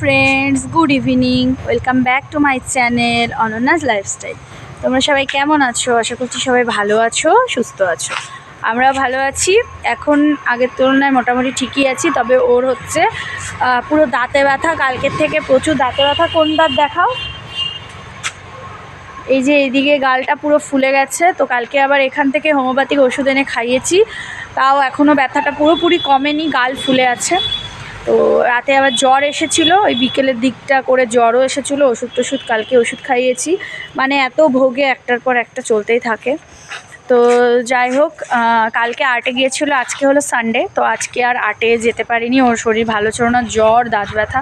Friends good evening welcome back to my channel Ananyas lifestyle তোমরা সবাই কেমন আছো? আশা করছি সবাই ভালো আছো, সুস্থ আছো। আমরা ভালো আছি। এখন আগের তুলনায় মোটামুটি ঠিকই আছি, তবে ওর হচ্ছে পুরো দাঁতে ব্যথা, কালকের থেকে প্রচুর দাঁতে ব্যথা। কোন দাঁত দেখাও? এই যে এইদিকে গালটা পুরো ফুলে গেছে, তো কালকে আবার এখান থেকে হোমিওপ্যাথিক ওষুধ এনে খাইয়েছি। তাও এখনও ব্যথাটা পুরোপুরি কমেনি, গাল ফুলে আছে। তো রাতে আবার জ্বর এসেছিল, ওই বিকেলের দিকটা করে জ্বরও এসেছিল, ওষুধ টষুধ কালকে ওষুধ খাইয়েছি। মানে এত ভোগে একটার পর একটা চলতেই থাকে। তো যাই হোক কালকে আর্টে গিয়েছিল, আজকে হলো সানডে, তো আজকে আর আর্টে যেতে পারিনি, ওর শরীর ভালো ছিল না, জ্বর, দাঁত ব্যথা,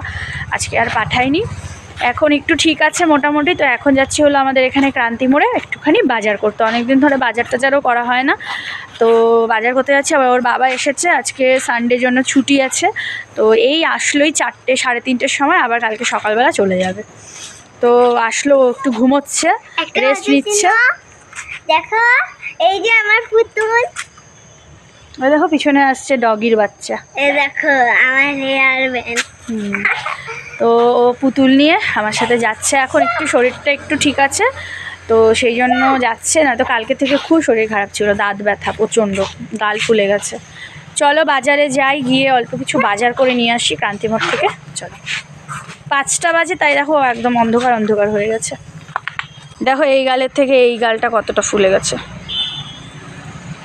আজকে আর পাঠাইনি। এখন একটু ঠিক আছে মোটামুটি। তো এখন যাচ্ছি হলো আমাদের এখানে ক্রান্তি মোড়ে একটুখানি বাজার করতে। অনেকদিন ধরে বাজার টাজারও করা হয় না। তো বাজার করতে যাচ্ছি আবার ওর বাবা এসেছে আজকে সানডের জন্য ছুটি আছে। তো এই আসলোই চারটে সাড়ে তিনটের সময় আবার কালকে সকালবেলা চলে যাবে। তো আসলো একটু ঘুমোচ্ছে রেস্ট নিচ্ছে। দেখো এই যে আমার পুতুল। ওই দেখো পিছনে আসছে ডগির বাচ্চা। এই দেখো আমার হেয়ার ব্যান্ড হুম। তো ও পুতুল নিয়ে আমার সাথে যাচ্ছে এখন, একটু শরীরটা একটু ঠিক আছে, তো সেই জন্য যাচ্ছে না তো কালকে থেকে খুব শরীর খারাপ ছিল, দাঁত ব্যথা প্রচণ্ড, গাল ফুলে গেছে। চলো বাজারে যাই, গিয়ে অল্প কিছু বাজার করে নিয়ে আসি ক্রান্তিমঠ থেকে, চলো। পাঁচটা বাজে, তাই দেখো একদম অন্ধকার অন্ধকার হয়ে গেছে। দেখো এই গালের থেকে এই গালটা কতটা ফুলে গেছে।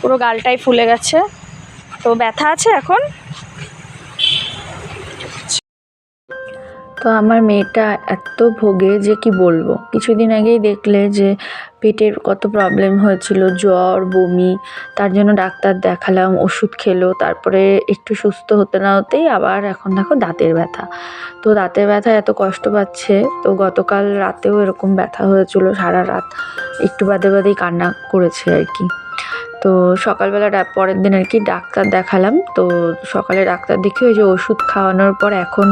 পুরো গালটাই ফুলে গেছে। তো ব্যথা আছে এখন? তো আমার মেয়েটা এত ভোগে যে কি বলব? কিছুদিন আগেই দেখলে যে পেটের কত প্রবলেম হয়েছিল, জ্বর, বমি, তার জন্য ডাক্তার দেখালাম, ওষুধ খেলো, তারপরে একটু সুস্থ হতে না হতেই আবার এখন দেখো দাঁতের ব্যথা। তো দাঁতের ব্যথা এত কষ্ট পাচ্ছে, তো গতকাল রাতেও এরকম ব্যথা হয়েছিল সারা রাত একটু বাদে বাদেই কান্না করেছে আর কি। তো সকালবেলা পরের দিন আর কি ডাক্তার দেখালাম। তো সকালে ডাক্তার দেখি ওই যে ওষুধ খাওয়ানোর পর এখন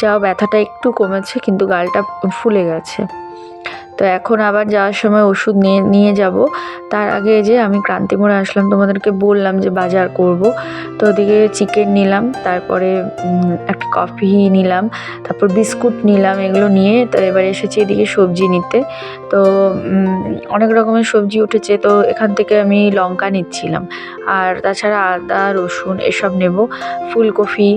যাও ব্যথাটা একটু কমেছে কিন্তু গালটা ফুলে গেছে। তো এখন আবার যাওয়ার সময় ওষুধ নিয়ে নিয়ে যাব। তার আগে যে আমি ক্রান্তিমোড়ে আসলাম, তোমাদেরকে বললাম যে বাজার করব। তো ওদিকে চিকেন নিলাম, তারপরে একটা কফি নিলাম, তারপর বিস্কুট নিলাম, এগুলো নিয়ে তো এবার এসেছি এদিকে সবজি নিতে। তো অনেক রকমের সবজি উঠেছে, তো এখান থেকে আমি লঙ্কা নিচ্ছিলাম। আর তাছাড়া আদা, রসুন এসব নেব, ফুলকপি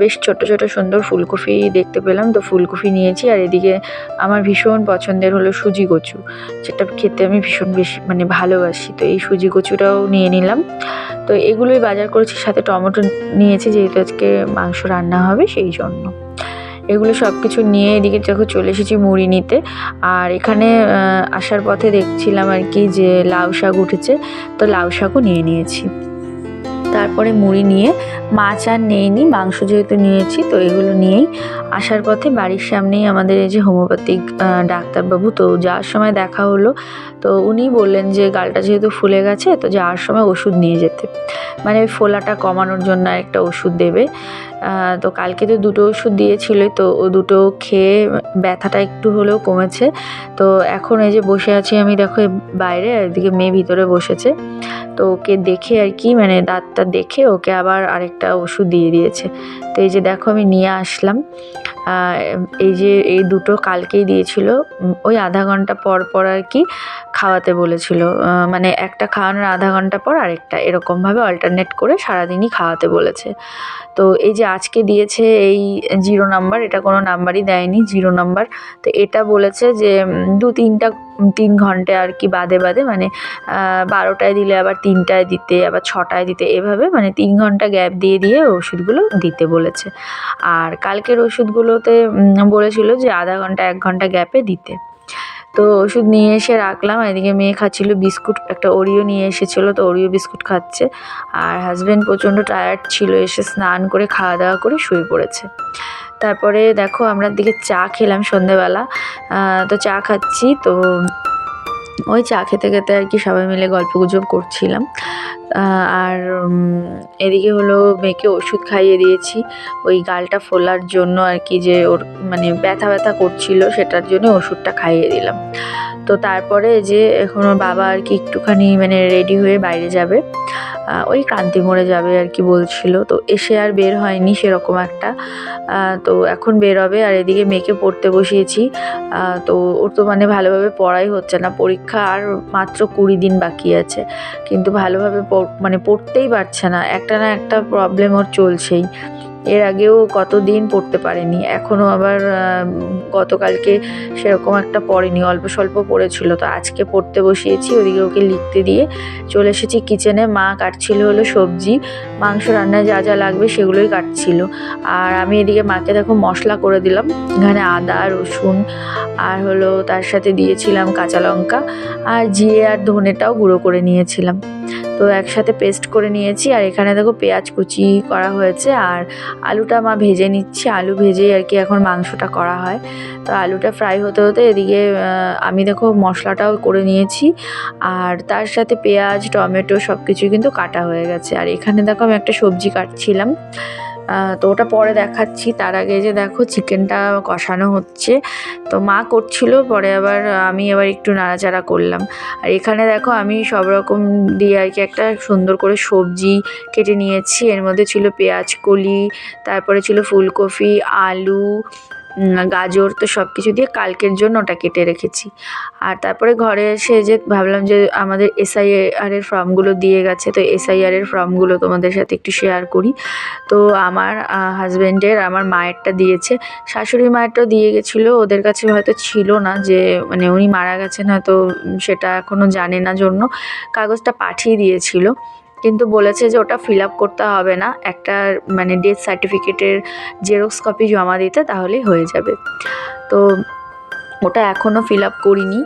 বেশ ছোট ছোট, সুন্দর ফুলকপি দেখতে পেলাম। তো ফুলকপি নিয়েছি আর এদিকে আমার ভীষণ পছন্দের হলো সুজি কচু, যেটা খেতে আমি ভীষণ বেশি মানে ভালোবাসি। তো এই সুজি কচুটাও নিয়ে নিলাম। তো এগুলোই বাজার করেছি, সাথে টমেটো নিয়েছি, যেহেতু আজকে মাংস রান্না হবে সেই জন্য। এগুলো সব কিছু নিয়ে এদিকে দেখো চলে এসেছি মুড়ি নিতে। আর এখানে আসার পথে দেখছিলাম আর কি যে লাউ শাক উঠেছে, তো লাউ শাকও নিয়ে নিয়েছি। তারপরে মুড়ি নিয়ে, মাছ আর নেইনি, মাংস যেহেতু নিয়েছি, তো এগুলো নিয়েই আসার পথে বাড়ির সামনেই আমাদের এই যে হোমিওপ্যাথিক ডাক্তারবাবু, তো যাওয়ার সময় দেখা হলো। তো উনি বললেন যে গালটা যেহেতু ফুলে গেছে, তো যাওয়ার সময় ওষুধ নিয়ে যেতে। মানে ওই ফোলাটা কমানোর জন্য একটা ওষুধ দেবে। তো কালকে তো দুটো ওষুধ দিয়েছিল তো ও দুটো খেয়ে ব্যথাটা একটু হলেও কমেছে। তো এখন এই যে বসে আছি আমি, দেখো বাইরে এদিকে মেয়ে ভিতরে বসেছে। তো ওকে দেখে আর কি মানে দাঁতটা দেখে ওকে আবার আরেকটা ওষুধ দিয়ে দিয়েছে। তো এই যে দেখো আমি নিয়ে আসলাম। এই যে এই দুটো কালকেই দিয়েছিল ওই আধা ঘণ্টা পর পর আর কি খাওয়াতে বলেছিল। মানে একটা খাওয়ানোর আধা ঘণ্টা পর আরেকটা, এরকমভাবে অল্টারনেট করে সারাদিনই খাওয়াতে বলেছে। তো এই যে আজকে দিয়েছে এই জিরো নাম্বার, এটা কোনো নাম্বারই দেয়নি, জিরো নাম্বার। তো এটা বলেছে যে দু তিনটা তিন ঘণ্টা আর কি বাদে বাদে মানে বারোটায় দিলে আবার তিনটায় দিতে, আবার ছটায় দিতে, এভাবে মানে তিন ঘণ্টা গ্যাপ দিয়ে দিয়ে ওষুধগুলো দিতে বলেছে। আর কালকের ওষুধগুলোতে বলেছিল যে আধা ঘণ্টা, এক ঘণ্টা গ্যাপে দিতে। তো ওষুধ নিয়ে এসে রাখলাম। এদিকে মেয়ে খাচ্ছিল বিস্কুট, একটা ওরিও নিয়ে এসেছিল, তো ওরিও বিস্কুট খাচ্ছে। আর হাজব্যান্ড প্রচণ্ড টায়ার্ড ছিল, এসে স্নান করে, খাওয়া দাওয়া করে শুয়ে পড়েছে। তারপরে দেখো, আমরা দিকে চা খেলাম সন্ধেবেলা। তো চা খাচ্ছি, তো ওই চা খেতে খেতে আর কি সবাই মিলে গল্প গুজব করছিলাম আর এদিকে হলো মেয়েকে ওষুধ খাইয়ে দিয়েছি। ওই গালটা ফোলার জন্য আর কি যে ওর মানে ব্যথা ব্যথা করছিল, সেটার জন্য ওষুধটা খাইয়ে দিলাম। তো তারপরে যে এখন ওর বাবা আর কি একটুখানি মানে রেডি হয়ে বাইরে যাবে ওই ক্রান্তি মোড়ে যাবে আর কি বলছিল। তো এসে আর বের হয়নি সেরকম একটা। তো এখন বের হবে আর এদিকে মেয়েকে পড়তে বসিয়েছি। তো ওর তো মানে ভালোভাবে পড়াই হচ্ছে না। পরীক্ষা আর মাত্র কুড়ি দিন বাকি আছে। কিন্তু ভালোভাবে মানে পড়তেই পারছে না। একটা না একটা প্রবলেম ওর চলছেই। এর আগেও কতদিন পড়তে পারেনি এখনও আবার গতকালকে সেরকম একটা পড়েনি, অল্প স্বল্প পড়েছিল। তো আজকে পড়তে বসিয়েছি, ওদিকে ওকে লিখতে দিয়ে চলে এসেছি কিচেনে মা কাটছিল হলো সবজি, মাংস রান্নায় যা যা লাগবে সেগুলোই কাটছিল। আর আমি এদিকে মাকে দেখো মশলা করে দিলাম, এখানে আদা, রসুন আর হলো তার সাথে দিয়েছিলাম কাঁচা লঙ্কা আর জিরে আর ধনেটাও গুঁড়ো করে নিয়েছিলাম। তো একসাথে পেস্ট করে নিয়েছি আর এখানে দেখো পেঁয়াজ কুচি করা হয়েছে আর আলুটা মা ভেজে নিচ্ছি। আলু ভেজেই আর কি এখন মাংসটা করা হয়। তো আলুটা ফ্রাই হতে হতে এদিকে আমি দেখো মশলাটাও করে নিয়েছি। আর তার সাথে পেঁয়াজ, টমেটো সব কিছুই কিন্তু কাটা হয়ে গেছে। আর এখানে দেখো আমি একটা সবজি কাটছিলাম। তো ওটা পরে দেখাচ্ছি। তার আগে যে দেখো চিকেনটা কষানো হচ্ছে। তো মা করছিল, পরে আবার আমি আবার একটু নাড়াচাড়া করলাম। আর এখানে দেখো, আমি সব রকম দিয়ে আর কি একটা সুন্দর করে সবজি কেটে নিয়েছি। এর মধ্যে ছিল পেঁয়াজ কলি, তারপরে ছিল ফুলকপি, আলু গাজর তো সব কিছু দিয়ে কালকের জন্য ওটা কেটে রেখেছি। আর তারপরে ঘরে এসে যে ভাবলাম যে আমাদের এসআইআর এর ফর্মগুলো দিয়ে গেছে, তো এসআইআর এর ফর্মগুলো তোমাদের সাথে একটু শেয়ার করি। তো আমার হাজব্যান্ডের আমার মায়েরটা দিয়েছে। শাশুড়ি মায়েরটাও দিয়ে গেছিল, ওদের কাছে হয়তো ছিল না যে মানে উনি মারা গেছেন, হয়তো সেটা এখনও জানে না জন্য। কাগজটা পাঠিয়ে দিয়েছিল। কিন্তু বলেছে যে ওটা ফিল আপ করতে হবে না। একটা মানে ডেথ সার্টিফিকেটের জেরক্স কপি জমা দিতে তাহলেই হয়ে যাবে। তো ওটা এখনও ফিল আপ করিনি।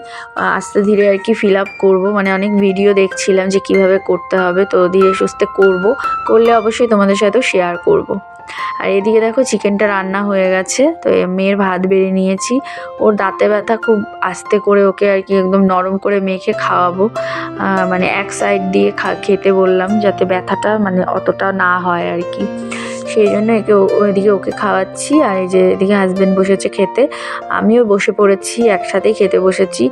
আস্তে ধীরে আর কি ফিল আপ করব। মানে অনেক ভিডিও দেখছিলাম যে কীভাবে করতে হবে। তো ধীরে সুস্থে করব। করলে অবশ্যই তোমাদের সাথেও শেয়ার করব। আর এদিকে দেখো চিকেনটা রান্না হয়ে গেছে, তো মেয়ের ভাত বেড়ে নিয়েছি। ওর দাঁতে ব্যথা খুব আস্তে করে ওকে আর কি একদম নরম করে মেখে খাওয়াবো। মানে এক সাইড দিয়ে খা, খেতে বললাম যাতে ব্যথাটা মানে অতটা না হয় আর কি। সেই জন্য একে ওইদিকে ওকে খাওয়াচ্ছি আর এই যে এদিকে হাজব্যান্ড বসেছে খেতে, আমিও বসে পড়েছি, একসাথেই খেতে বসেছি।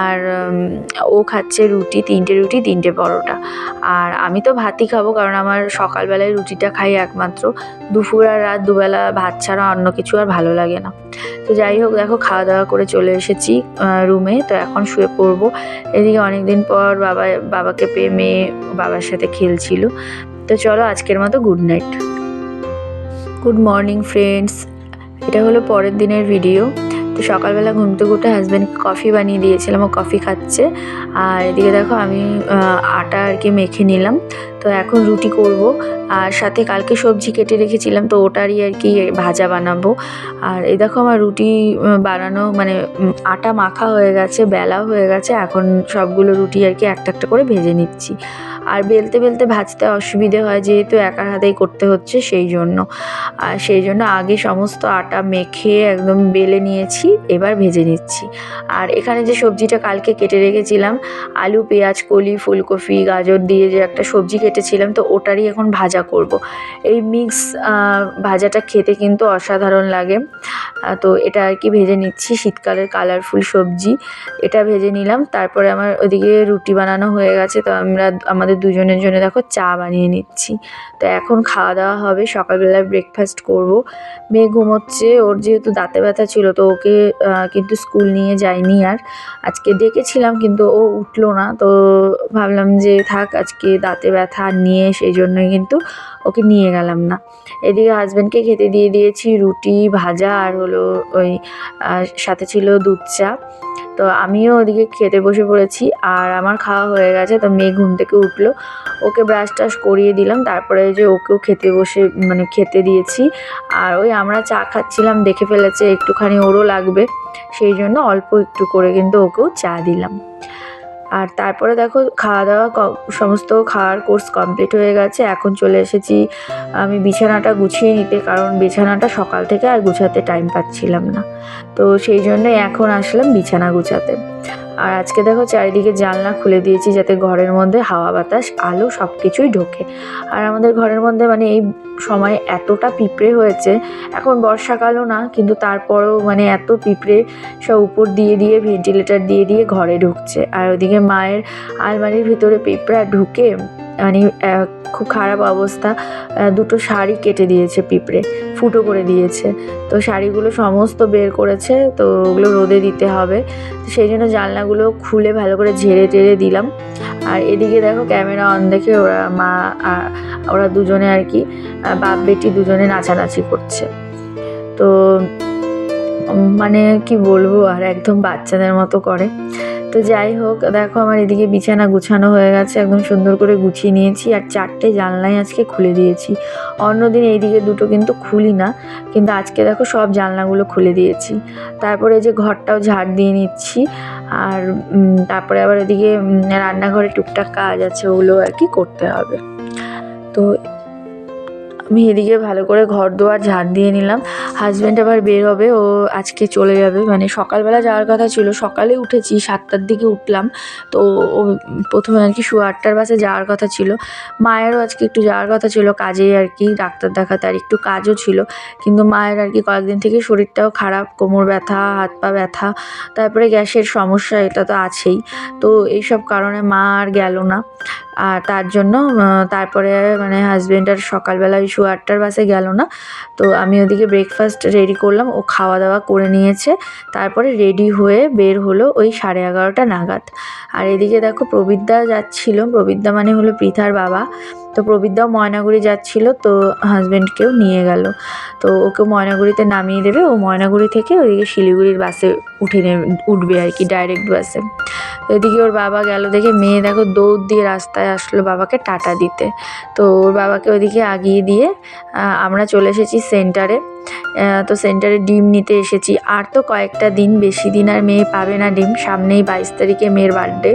আর ও খাচ্ছে রুটি, তিনটে রুটি, তিনটে পরোটা। আর আমি তো ভাতই খাব কারণ আমার সকালবেলায় রুটিটা খাই একমাত্র। দুপুর আর রাত দুবেলা ভাত ছাড়া অন্য কিছু আর ভালো লাগে না। তো যাই হোক, দেখো খাওয়া দাওয়া করে চলে এসেছি রুমে তো এখন শুয়ে পড়ব। এদিকে অনেকদিন পর বাবা, বাবাকে পেয়ে মেয়ে বাবার সাথে খেলছিল। তো চলো আজকের মতো good night good morning friends এটা হলো পরের দিনের ভিডিও তো সকালবেলা ঘুম থেকে উঠে হাজব্যান্ডকে কফি বানিয়ে দিয়েছিলাম, ও কফি খাচ্ছে। আর এদিকে দেখো আমি আটা আর কি মেখে নিলাম। তো এখন রুটি করব। আর সাথে কালকে সবজি কেটে রেখেছিলাম, তো ওটারই আর কি ভাজা বানাবো। আর এই দেখো আমার রুটি বানানো মানে আটা মাখা হয়ে গেছে, বেলা হয়ে গেছে। এখন সবগুলো রুটি আর কি একটা একটা করে ভেজে নিচ্ছি। আর বেলতে বেলতে ভাজতে অসুবিধে হয় যেহেতু একার হাতেই করতে হচ্ছে সেই জন্য। আর সেই জন্য আগে সমস্ত আটা মেখে একদম বেলে নিয়েছি, এবার ভেজে নিচ্ছি। আর এখানে যে সবজিটা কালকে কেটে রেখেছিলাম, আলু, পেঁয়াজ, কলি, ফুলকপি, গাজর দিয়ে যে একটা সবজি কেটেছিলাম, তো ওটারই এখন ভাজা করব। এই মিক্স ভাজাটা খেতে কিন্তু অসাধারণ লাগে। তো এটা আর কি ভেজে নিচ্ছি, শীতকালের কালারফুল সবজি। এটা ভেজে নিলাম, তারপরে আমার ওদিকে রুটি বানানো হয়ে গেছে, তো আমরা, আমাদের দুজনের জন্য দেখো চা বানিয়ে নিচ্ছি। তো এখন খাওয়া দাওয়া হবে সকালবেলায় ব্রেকফাস্ট করব। মেয়ে ঘুমোচ্ছে, ওর যেহেতু দাঁতে ব্যথা ছিল তো ওকে কিন্তু স্কুল নিয়ে যাইনি আর। আজকে ডেকেছিলাম কিন্তু ও উঠল না, তো ভাবলাম যে থাক, আজকে দাঁতে ব্যথা নিয়ে সেই জন্যই কিন্তু ওকে নিয়ে গেলাম না। এদিকে হাজব্যান্ডকে খেতে দিয়ে দিয়েছি রুটি, ভাজা আর হলো ওই সাথে ছিল দুধ চা। তো আমিও ওদিকে খেতে বসে পড়েছি আর আমার খাওয়া হয়ে গেছে। তো মেয়ে ঘুম থেকে উঠল। ওকে ব্রাশ টাশ করিয়ে দিলাম। তারপরে যে ওকেও খেতে বসে মানে খেতে দিয়েছি। আর ওই আমরা চা খাচ্ছিলাম, দেখে ফেলেছে একটুখানি ওরও লাগবে। সেই জন্য অল্প একটু করে কিন্তু ওকেও চা দিলাম। আর তারপরে দেখো খাওয়া দাওয়া সমস্ত খাওয়ার কোর্স কমপ্লিট হয়ে গেছে। এখন চলে এসেছি আমি বিছানাটা গুছিয়ে নিতে, কারণ বিছানাটা সকাল থেকে আর গুছাতে টাইম পাচ্ছিলাম না। তো সেই জন্যই এখন আসলাম বিছানা গুছাতে। আর আজকে দেখো চারিদিকে জানলা খুলে দিয়েছি যাতে ঘরের মধ্যে হাওয়া বাতাস, আলো সব কিছুই ঢোকে। আর আমাদের ঘরের মধ্যে মানে এই সময় এতটা পিঁপড়ে হয়েছে, এখন বর্ষাকালও না, কিন্তু তারপরেও মানে এত পিঁপড়ে সব উপর দিয়ে দিয়ে ভেন্টিলেটার দিয়ে দিয়ে ঘরে ঢুকছে। আর ওদিকে মায়ের আলমারির ভিতরে পিঁপড়া ঢুকে মানে খুব খারাপ অবস্থা। দুটো শাড়ি কেটে দিয়েছে পিঁপড়ে, ফুটো করে দিয়েছে। তো শাড়িগুলো সমস্ত বের করেছে, তো ওগুলো রোদে দিতে হবে। তো সেই জন্য জানলাগুলো খুলে ভালো করে ঝেড়ে টেড়ে দিলাম। আর এদিকে দেখো ক্যামেরা অন দেখে ওরা মা ওরা দুজনে আর কি বাপ বেটি দুজনে নাচানাচি করছে। তো মানে কি বলব, আর একদম বাচ্চাদের মতো করে। তো যাই হোক, দেখো আমার এদিকে বিছানা গুছানো হয়ে গেছে, একদম সুন্দর করে গুছিয়ে নিয়েছি, আর চারটে জানলাই আজকে খুলে দিয়েছি। অন্যদিন এইদিকে দুটো কিন্তু খুলি না, কিন্তু আজকে দেখো সব জানলাগুলো খুলে দিয়েছি। তারপরে যে ঘরটাও ঝাড় দিয়ে নিচ্ছি, আর তারপরে আবার এদিকে রান্নাঘরে টুকটাক কাজ আছে, ওগুলো আর কি করতে হবে। তো আমি এদিকে ভালো করে ঘর দুয়ার ঝাড় দিয়ে নিলাম। হাজব্যান্ড আবার বের হবে, ও আজকে চলে যাবে। মানে সকালবেলা যাওয়ার কথা ছিল, সকালে উঠেছি, সাতটার দিকে উঠলাম। তো ও প্রথমে আর কি শো আটটার বাসে যাওয়ার কথা ছিল। মায়েরও আজকে একটু যাওয়ার কথা ছিল, কাজেই আর কি ডাক্তার দেখাতে আর একটু কাজও ছিল। কিন্তু মায়ের আর কি কয়েকদিন থেকে শরীরটাও খারাপ, কোমর ব্যথা, হাত পা ব্যথা, তারপরে গ্যাসের সমস্যা, এটা তো আছেই। তো এইসব কারণে মা আর গেল না। আর তার জন্য তারপরে মানে হাজব্যান্ড আর সকালবেলা ওই শো আটটার বাসে গেল না। তো আমি ওদিকে ব্রেকফাস্ট রেডি করলাম, ও খাওয়া দাওয়া করে নিয়েছে। তারপরে রেডি হয়ে বের হলো ওই সাড়ে এগারোটা নাগাদ। আর এদিকে দেখো প্রবিদ্যা যাচ্ছিল। প্রবিদ্যা মানে হলো পৃথার বাবা। তো প্রবিদ্যাও ময়নাগুড়ি যাচ্ছিল, তো হাজব্যান্ডকেও নিয়ে গেল। তো ওকে ময়নাগুড়িতে নামিয়ে দেবে, ও ময়নাগুড়ি থেকে ওইদিকে শিলিগুড়ির বাসে উঠে নেবে, উঠবে আর কি ডাইরেক্ট বাসে। এদিকে ওর বাবা গেল দেখে, মেয়ে দেখো দৌড় দিয়ে রাস্তায় আসলো বাবাকে টাটা দিতে। তো ওর বাবাকে ওইদিকে আগিয়ে দিয়ে আমরা চলে এসেছি সেন্টারে তো সেন্টারে ডিম নিতে এসেছি। আর তো কয়েকটা দিন বেশি দিন আর মেয়ে পাবে না ডিম। সামনেই বাইশ তারিখে মেয়ের বার্থডে।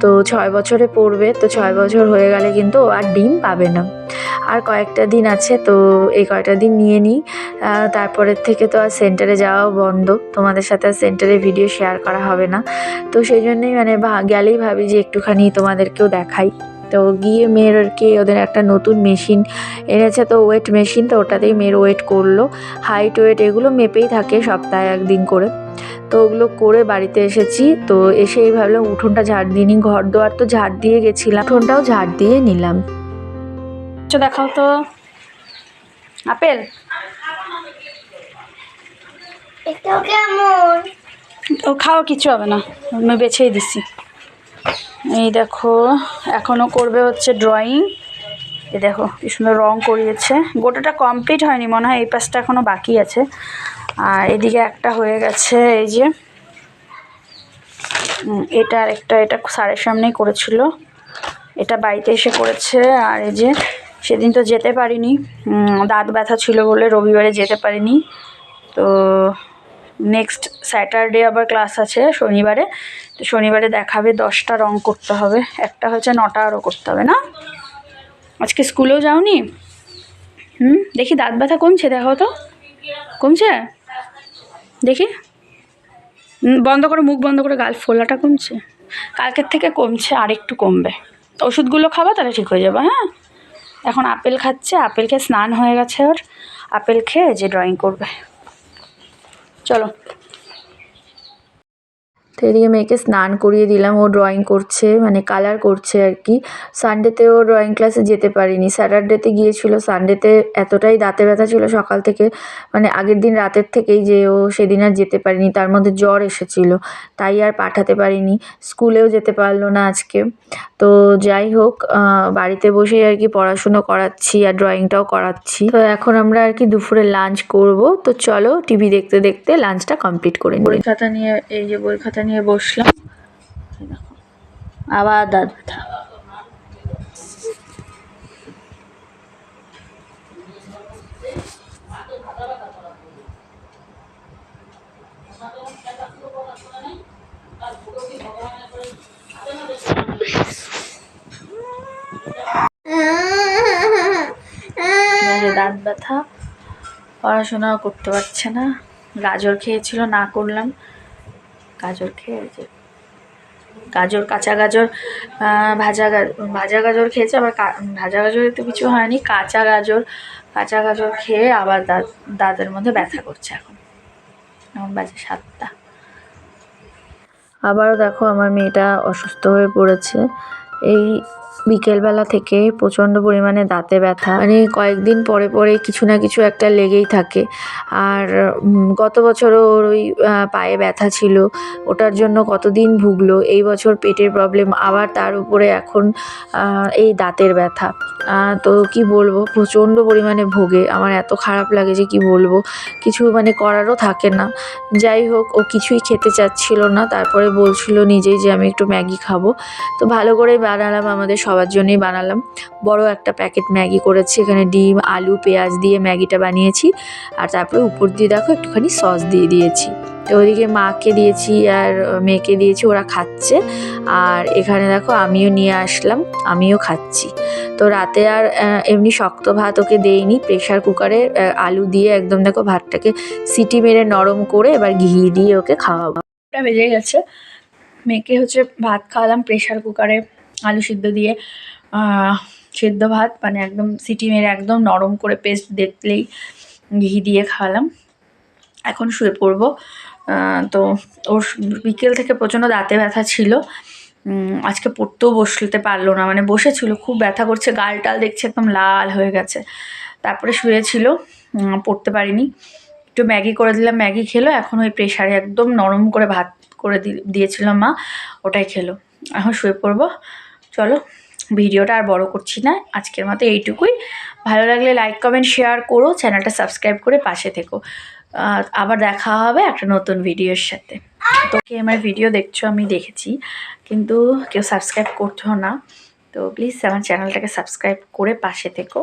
তো ছয় বছরে পড়বে। তো ছয় বছর হয়ে গেলে কিন্তু আর ডিম পাবে না। আর কয়েকটা দিন আছে, তো এই কয়েকটা দিন নিয়ে নিই। তারপরের থেকে তো আর সেন্টারে যাওয়াও বন্ধ। তোমাদের সাথে আর সেন্টারে ভিডিও শেয়ার করা হবে না। তো সেই জন্যই মানে গেলেই ভাবি যে একটুখানি তোমাদেরকেও দেখাই। তো গিয়ে মেয়েরকে ওদের একটা নতুন মেশিন এনেছে তো ওয়েট মেশিন তো ওটাতেই মেয়ের ওয়েট করল। হাইট ওয়েট এগুলো মেপেই থাকে সপ্তাহে একদিন করে। তো ওগুলো করে বাড়িতে এসেছি তো এসেই ভাবলাম উঠোনটা ঝাড় দিয়ে নিই। ঘর দোয়ার তো ঝাড় দিয়ে গেছিলাম উঠোনটাও ঝাড় দিয়ে নিলাম। আচ্ছা দেখাও তো। আপেল? কেমন? ও খাও কিছু হবে না। আমি বেছেই দিছি এই দেখো এখনও করবে হচ্ছে ড্রয়িং এই দেখো, কি সুন্দর রং করিয়েছে। গোটাটা কমপ্লিট হয়নি, মনে হয় এই পাশটা এখনও বাকি আছে। আর এদিকে একটা হয়ে গেছে, এই যে এটা আর একটা, এটা স্যারের সামনেই করেছিল। এটা বাড়িতে এসে করেছে, আর এই যে, সেদিন তো যেতে পারিনি। দাঁত ব্যথা ছিল বলে রবিবারে যেতে পারিনি। তো নেক্সট স্যাটারডে আবার ক্লাস আছে শনিবারে। তো শনিবারে দেখাবে, দশটা রং করতে হবে। একটা হচ্ছে নটা আরও করতে হবে, না? আজকে স্কুলেও যাওনি? হুম, দেখি দাঁত ব্যথা কমছে, দেখো তো। কমছে? দেখি। বন্ধ করে, মুখ বন্ধ করে, গাল ফোলাটা কমছে। কালকের থেকে কমছে আর একটু কমবে ওষুধগুলো খাবা, তাহলে ঠিক হয়ে যাবে হ্যাঁ? এখন আপেল খাচ্ছে আপেল খেয়ে স্নান হয়ে গেছে ওর। আপেল খেয়ে যে ড্রয়িং করবে। চলো তো এদিকে মেয়েকে স্নান করিয়ে দিলাম, ও ড্রয়িং করছে মানে কালার করছে আর কি। সানডেতে ও ড্রয়িং ক্লাসে যেতে পারিনি। স্যাটারডেতে গিয়েছিল সানডেতে এতটাই দাঁতে ব্যথা ছিল সকাল থেকে মানে আগের দিন রাতের থেকেই যে ও সেদিন আর যেতে পারিনি, তার মধ্যে জ্বর এসেছিল, তাই আর পাঠাতে পারিনি, স্কুলেও যেতে পারল না আজকে। তো যাই হোক বাড়িতে বসেই আর কি পড়াশুনো করাচ্ছি আর ড্রয়িংটাও করাচ্ছি। তো এখন আমরা আর কি দুপুরে লাঞ্চ করব। তো চলো টিভি দেখতে দেখতে লাঞ্চটা কমপ্লিট করে নিই। বই খাতা নিয়ে, এই যে বই খাতা নিয়ে বসলাম। আবার দাঁত ব্যথা দাঁত ব্যথা, পড়াশোনাও করতে পারছে না। গাজর খেয়েছিল, না করলাম। গাজর খেয়ে এই যে গাজর, কাঁচা গাজর ভাজা গাজর ভাজা গাজর খেয়েছে, আবার ভাজা গাজরের তো কিছু হয়নি, কাঁচা গাজর কাঁচা গাজর খেয়ে আবার দাঁত দাঁতের মধ্যে ব্যথা করছে এখন। এখন বাজে সাতটা। আবারও দেখো আমার মেয়েটা অসুস্থ হয়ে পড়েছে। এই বিকেলবেলা থেকে প্রচণ্ড পরিমাণে দাঁতে ব্যথা। মানে কয়েকদিন পরে পরে কিছু না কিছু একটা লেগেই থাকে। আর গত বছরও ওর ওই পায়ে ব্যথা ছিল। ওটার জন্য কতদিন ভুগলো, এই বছর পেটের প্রবলেম, আবার তার উপরে এখন এই দাঁতের ব্যথা। তো কি বলব, প্রচণ্ড পরিমাণে ভোগে। আমার এত খারাপ লাগে যে কি বলব, কিছু মানে করারও থাকে না। যাই হোক, ও কিছুই খেতে চাচ্ছিল না। তারপরে বলছিল নিজেই যে আমি একটু ম্যাগি খাব। তো ভালো করেই বানালাম, আমাদের সবার জন্যই বানালাম। বড় একটা প্যাকেট ম্যাগি করেছি, এখানে ডিম, আলু, পেঁয়াজ দিয়ে ম্যাগিটা বানিয়েছি। আর তারপরে উপর দিয়ে দেখো একটুখানি সস দিয়ে দিয়েছি। তো ওইদিকে মাকে দিয়েছি আর মেয়েকে দিয়েছি, ওরা খাচ্ছে। আর এখানে দেখো আমিও নিয়ে আসলাম, আমিও খাচ্ছি। তো রাতে আর এমনি শক্ত ভাত ওকে দেইনি প্রেশার কুকারে আলু দিয়ে একদম দেখো ভাতটাকে সিটি মেরে নরম করে এবার ঘি দিয়ে ওকে খাওয়াবো। বেজে গেছে, মেয়েকে হচ্ছে ভাত খাওয়ালাম প্রেশার কুকারে আলু সিদ্ধ দিয়ে সেদ্ধ ভাত মানে একদম সিটি মেরে একদম নরম করে পেস্ট দেখলেই ঘি দিয়ে খাওয়ালাম। এখন শুয়ে পড়ব। তো ওর বিকেল থেকে প্রচণ্ড দাঁতে ব্যথা ছিল। আজকে পড়তেও বসতে পারল না মানে বসেছিল, খুব ব্যথা করছে গাল টাল দেখছে একদম লাল হয়ে গেছে। তারপরে শুয়েছিল পড়তে পারিনি। একটু ম্যাগি করে দিলাম, ম্যাগি খেলো, এখন ওই প্রেশারে একদম নরম করে ভাত করে দি- দিয়েছিল মা, ওটাই খেলো। এখন শুয়ে পড়ব। চলো ভিডিওটা আর বড় করছি না। আজকের মতো এইটুকুই। ভালো লাগলে লাইক কমেন্ট শেয়ার করো চ্যানেলটা সাবস্ক্রাইব করে পাশে থেকো। আবার দেখা হবে একটা নতুন ভিডিওর সাথে। তোকে আমার ভিডিও দেখছ, আমি দেখেছি। কিন্তু কেউ সাবস্ক্রাইব করছ না, তো প্লিজ আমার চ্যানেলটাকে সাবস্ক্রাইব করে পাশে থেকো।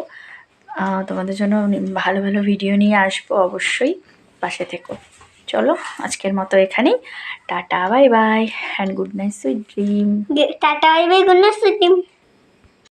তোমাদের জন্য ভালো ভালো ভিডিও নিয়ে আসব অবশ্যই, পাশে থেকো। চলো, আজকের মতো এখানেই। Tata, bye bye and good night sweet dream tata, bye bye good night